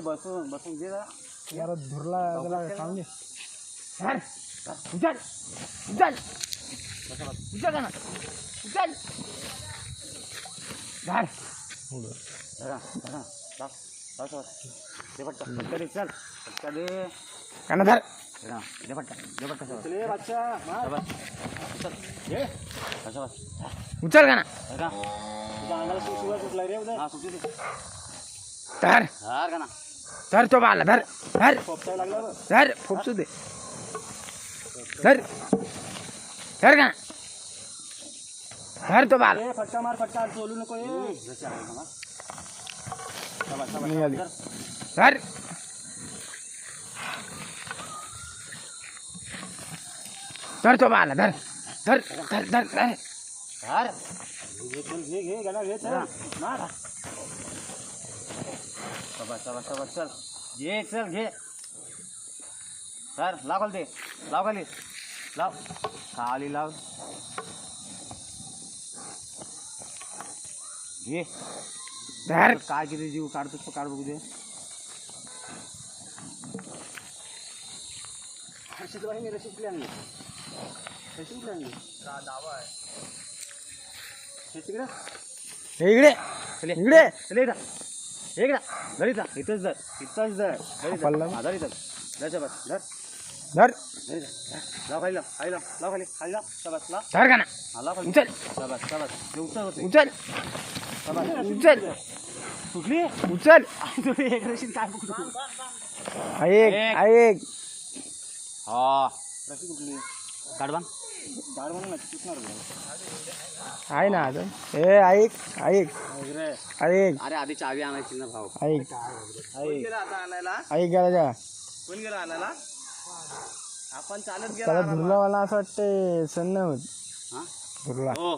बसून बसून घे जरा. जरा धुरला त्याला सांग दे. धर. उचल उचल उचल ना उचल धर. धरा, दे चल. धर. हा, का ना. धर तो बाला धर. धर. धर. फोपसू दे. धर. धर का धर तो बाल. फटका मार फटका. सोलू नको निघाली. धर धर तो बाला धर. धर धर धर धर. धर घे घे गाणं घे चल. घे चल घे. धर लाव खाली ते. लाव खाली. लाव. खाली लाव. घे. धर. काय किती जीव काढतोस तो काढ बघू दे. रशीद वाहिनी रशीद आणली रशीद आणली दावा आहे? तिकडं इकडे. चले. इकडे. चले इकडं इकडं. धर इथं. इथंच धर. इथंच धर. धर. हा, धर इथं. धर बस धर. धर. लाव खाली लाव. खाली लाव. लाव खाली. खाली लाव. सबस लाव. धर का ना? लाव खाली. उचल. उचल. सुटली उचल ऐक. ऐक हा. रशीद कुठली काढबान काढबान ना सुटणार आहे ना अजून. ए ऐक ऐक ऐक अरे आधी चावी आणायची ना भाऊ. ऐक गेला आता आणायला? ऐक गेला जा कोण गेला आणायला? आपण चालत त्याला धुरलावाला असं वाटते सण नाही होत. हा. हो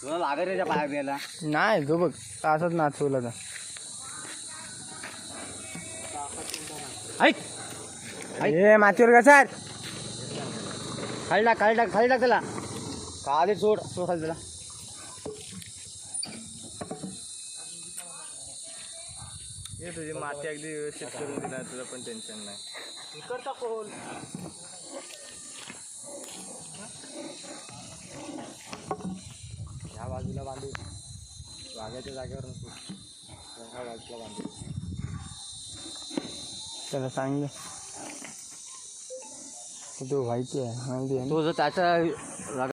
तुला लागत पाया बियाला. नाही जो बघ असंच नाचवला तर. ऐक. ए मातीवर कसा खाली टाक खाली टाक खाली टाक त्याला. खाली सोड सोड खाली त्याला. ये तुझी माती अगदी व्यवस्थित करून दिला तुला पण टेन्शन नाही करता कोण ह्या बाजूला बांधू वाघाच्या जागेवर नको ह्या बाजूला बांधू त्याला सांग तो व्हायची आहे माहिती आहे? तो जर त्याचा